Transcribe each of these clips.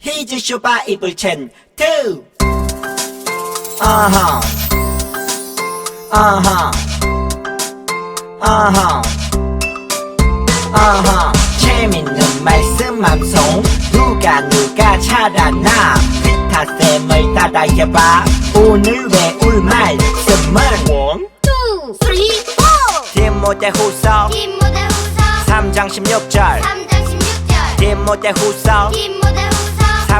히즈 쇼 바이블 챈투 아하 아하 아하 아하 재밌는 말씀 함송. 누가 누가 잘하나? 피타쌤을 따라해봐. 오늘 외울 말씀은? 원 two, three, four. 디모데 후서 디모데 후서 3장 16절. 3장 16절. 디모데 후서 디모데 후서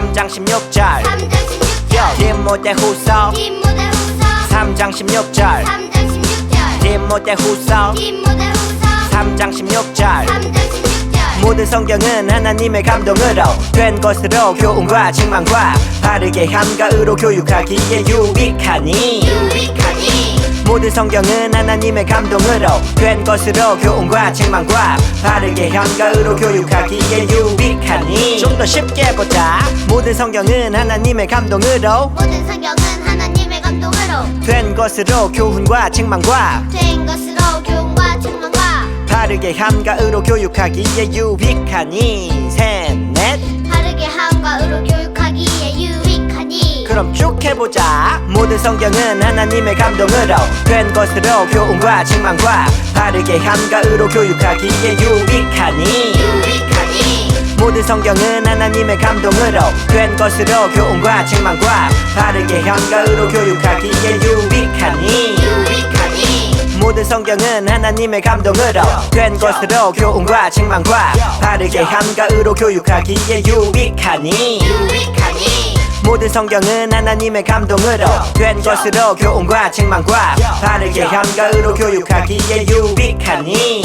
3장 16절. 3장 16절. 디모데 후서. 디모데 후서. 3장 16절. 3장 16절. 디모데 후서. 디모데 후서. 3장 16절. 3장 16절. 모든 성경은 하나님의 감동으로 된 것으로 교훈과 책망과 바르게 한가으로 교육하기에 유익하니. 유익하니 모든 성경은 하나님의 감동으로 된 것으로 교훈과 책망과 바르게 한가으로 교육하기에 유익하니 좀 더 쉽게 보자. 모든 성경은 하나님의 감동으로 모든 성경은 하나님의 감동으로 된 것으로 교훈과 책망과 된 것으로 교훈과 책망과 바르게 한가으로 교육하기에 유익하니. 셋넷 그럼 쭉 해보자. 모든 성경은 하나님의 감동으로 된 것으로 교훈과 책망과 바르게 한가으로 교육하기에 유익하니. 모든 성경은 하나님의 감동으로 된 것으로 교훈과 책망과 바르게 한가으로 교육하기에 유익하니. 모든 성경은 하나님의 감동으로 된 것으로 교훈과 책망과 바르게 한가으로 교육하기에 유익하니 모든 성경은 하나님의 감동으로 된 것으로 교훈과 책망과 바르게 한가으로 교육하기에 유익하니